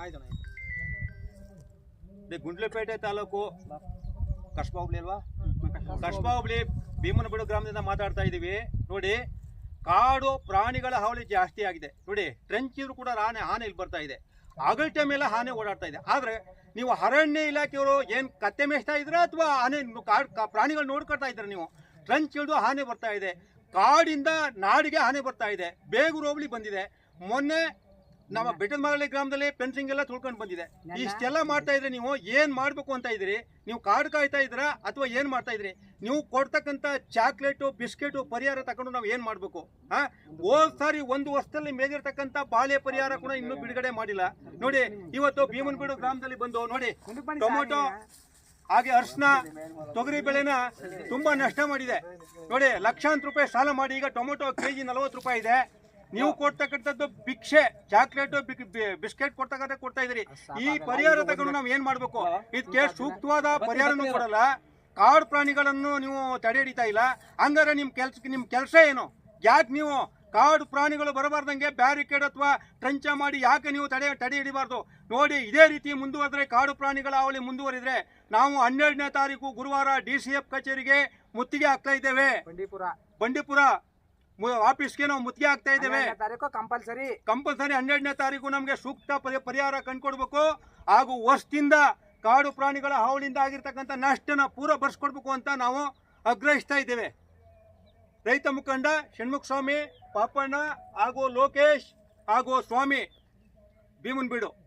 ಆಯ್ತು. ಗುಂಡ್ಲುಪೇಟೆ ತಾಲೂಕು ಕಸ್ಬಾ ಅಲ್ವಾ? ಕಸ್ಬಾ ಹೋಬ್ಳಿ, ಭೀಮನಬಿಡು ಗ್ರಾಮದಿಂದ ಮಾತಾಡ್ತಾ ಇದ್ದೀವಿ ನೋಡಿ, ಕಾಡು ಪ್ರಾಣಿಗಳ ಹಾವಳಿ ಜಾಸ್ತಿ ಆಗಿದೆ. ನೋಡಿ ಟ್ರೆಂಚ್ ಇದ್ರು ಕೂಡ ಆನೆ ಆನೆ ಇಲ್ಲಿ ಬರ್ತಾ ಇದೆ. ಅಗಲ್ಟೆ ಮೇಲೆ ಆನೆ ಓಡಾಡ್ತಾ ಇದೆ. ಆದ್ರೆ, ನೀವು ಅರಣ್ಯ ಇಲಾಖೆಯವರು ಏನ್ ಕತ್ತೆ ಮೇಯಿಸ್ತಾ ಇದ್ರ ಅಥವಾ ಆನೆ ಕಾಡು ಪ್ರಾಣಿಗಳು ನೋಡ್ಕೊಳ್ತಾ ಇದ್ರ ನೀವು? ಟ್ರೆಂಚ್ ಹಿಡಿದು ಆನೆ ಬರ್ತಾ ಇದೆ. ಕಾಡಿಂದ ನಾಡಿಗೆ ಆನೆ ಬರ್ತಾ ಇದೆ. ಬೇಗೂರು ಹೋಬಳಿ ಬಂದಿದೆ. ಮೊನ್ನೆ ನಮ್ಮ ಬೆಟ್ಟದ ಮರಳಿ ಗ್ರಾಮದಲ್ಲಿ ಫೆನ್ಸಿಂಗ್ ಎಲ್ಲ ತುಳ್ಕೊಂಡು ಬಂದಿದೆ. ಇಷ್ಟೆಲ್ಲ ಮಾಡ್ತಾ ಇದ್ರೆ ನೀವು ಏನ್ ಮಾಡ್ಬೇಕು ಅಂತ ಇದ್ರಿ ನೀವು ಕಾಡು ಕಾಯ್ತಾ ಇದ್ರ ಅಥವಾ ಏನ್ ಮಾಡ್ತಾ ಇದ್ರಿ ನೀವು ಕೊಡ್ತಕ್ಕಂತ ಚಾಕ್ಲೇಟು ಬಿಸ್ಕೆಟು ಪರಿಹಾರ ತಗೊಂಡು ನಾವು ಏನ್ ಮಾಡ್ಬೇಕು? ಹಾ? ಹೋದ್ ಸಾರಿ ಒಂದು ವರ್ಷದಲ್ಲಿ ಮೇಲಿರ್ತಕ್ಕಂತ ಬಾಳೆ ಪರಿಹಾರ ಕೂಡ ಇನ್ನೂ ಬಿಡುಗಡೆ ಮಾಡಿಲ್ಲ. ನೋಡಿ ಇವತ್ತು ಭೀಮನ್ಬೀಡು ಗ್ರಾಮದಲ್ಲಿ ಬಂದು ನೋಡಿ ಟೊಮೊಟೊ ಹಾಗೆ ಅರ್ಶನ ತೊಗರಿ ಬೆಳೆನ ತುಂಬಾ ನಷ್ಟ ಮಾಡಿದೆ. ನೋಡಿ ಲಕ್ಷಾಂತರ ರೂಪಾಯಿ ಸಾಲ ಮಾಡಿ ಈಗ ಟೊಮೊಟೊ ಕೆಜಿ ನಲವತ್ತು ರೂಪಾಯಿ ಇದೆ. ನೀವು ಕೊಡ್ತಕ್ಕಂಥದ್ದು ಭಿಕ್ಷೆ ಚಾಕ್ಲೇಟ್ ಬಿಸ್ಕೆಟ್ ಕೊಡ್ತಕ್ಕಂಥ ಕೊಡ್ತಾ ಇದ್ರಿ ಈ ಪರಿಹಾರ ತಗೊಂಡು ನಾವು ಏನ್ ಮಾಡ್ಬೇಕು? ಇದಕ್ಕೆ ಸೂಕ್ತವಾದ ಪರಿಹಾರನೂ ಕೊಡಲ್ಲ. ಕಾಡು ಪ್ರಾಣಿಗಳನ್ನು ನೀವು ತಡೆ ಹಿಡಿತಾ ಇಲ್ಲ. ಹಂಗಾರೆ ನಿಮ್ ಕೆಲ್ಸಕ್ಕೆ ನಿಮ್ ಕೆಲಸ ಏನು? ಯಾಕೆ ನೀವು ಕಾಡು ಪ್ರಾಣಿಗಳು ಬರಬಾರ್ದಂಗೆ ಬ್ಯಾರಿಕೇಡ್ ಅಥವಾ ಟ್ರಂಚ ಮಾಡಿ ಯಾಕೆ ನೀವು ತಡೆ ತಡೆ ಹಿಡಿಬಾರ್ದು? ನೋಡಿ ಇದೇ ರೀತಿ ಮುಂದುವರೆದ್ರೆ ಕಾಡು ಪ್ರಾಣಿಗಳ ಅವಳಿ ಮುಂದುವರಿದ್ರೆ ನಾವು ಹನ್ನೆರಡನೇ ತಾರೀಕು ಗುರುವಾರ ಡಿ ಸಿ ಎಫ್ ಕಚೇರಿಗೆ ಮುತ್ತಿಗೆ ಹಾಕ್ತಾ ಇದ್ದೇವೆ. ಬಂಡೀಪುರ. ಬಂಡೀಪುರ. ಆಫೀಸ್ಗೆ ನಾವು ಮುತ್ತಿಗೆ ಆಗ್ತಾ ಇದ್ದೇವೆ. ತಾರೀಕು ಕಂಪಲ್ಸರಿ ಕಂಪಲ್ಸರಿ ಹನ್ನೆರಡನೇ ತಾರೀಕು ನಮಗೆ ಸೂಕ್ತ ಪರಿ- ಪರಿಹಾರ ಕಂಡುಕೊಡ್ಬೇಕು. ಹಾಗೂ ವರ್ಷದಿಂದ ಕಾಡು ಪ್ರಾಣಿಗಳ ಹಾವಳಿಯಿಂದ ಆಗಿರ್ತಕ್ಕಂಥ ನಷ್ಟನ ಪೂರ ಬರ್ಸ್ಕೊಡ್ಬೇಕು ಅಂತ ನಾವು ಆಗ್ರಹಿಸ್ತಾ ಇದ್ದೇವೆ. ರೈತ ಮುಖಂಡ ಷಣ್ಮುಖ ಸ್ವಾಮಿ ಪಾಪಣ್ಣ ಹಾಗೂ ಲೋಕೇಶ್ ಹಾಗೂ ಸ್ವಾಮಿ ಭೀಮನ್ಬೀಡು